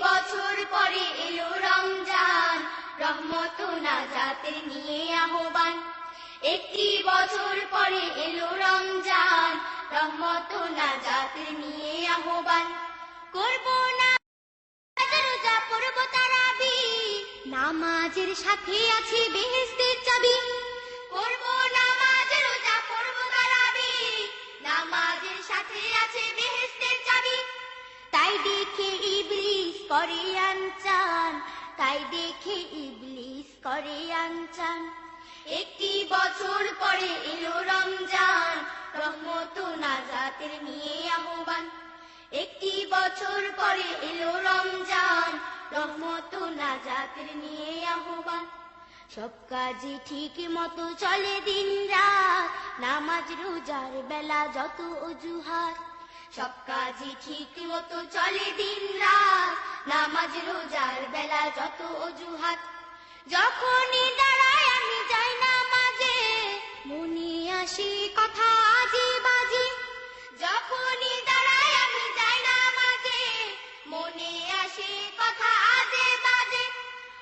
বছর পরে এলো রমজান। রহমত নাজাতের নিয়ে আহ্বান। একটি বছর পরে এলো রমজান। রহমত নাজাতের নিয়ে আহ্বান। করব না রোজা, পড়ব তারাবি নামাজের সাথে আছে বেহেস্তের চাবি। করব নামাজ রোজা, পড়ব তারাবি নামাজের সাথে আছে ইবলিস করে আনচান তাই দেখে ইবলিস করে আনচান একটি বছর পরে এলো রমজান রহমত নাজাতের নিয়ে আহ্বান। একটি বছর পরে এলো রমজান রহমত নাজাতের নিয়ে আহ্বান। সব কাজে ঠিক মতো চলে দিন রাত, নামাজ, রোজার বেলা যত অজুহাত। সব কাজে ঠিক মতো চলে দিন রাত নামাজ, রোজার বেলা যত অজুহাত, যখনই দাঁড়ায় আমি যাই নামাজে। মনে আসে কথা আজে বাজে। যখনই দাঁড়ায় আমি যাই নামাজে, মনে আসে কথা আজে বাজে।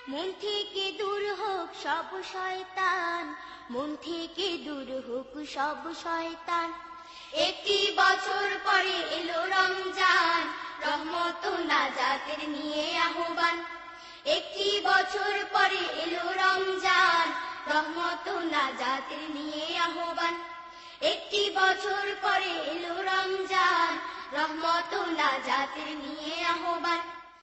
মন থেকে দূর হোক সব শয়তান, মন থেকে দূর হোক সব শয়তান। একটি রহমত নাজাতের নিয়ে আহ্বান। একটি বছর পরে এলো রমজান রহমত নাজাতের নিয়ে আহ্বান। একটি বছর পরে এলো রমজান রহমত নাজাতের নিয়ে আহ্বান।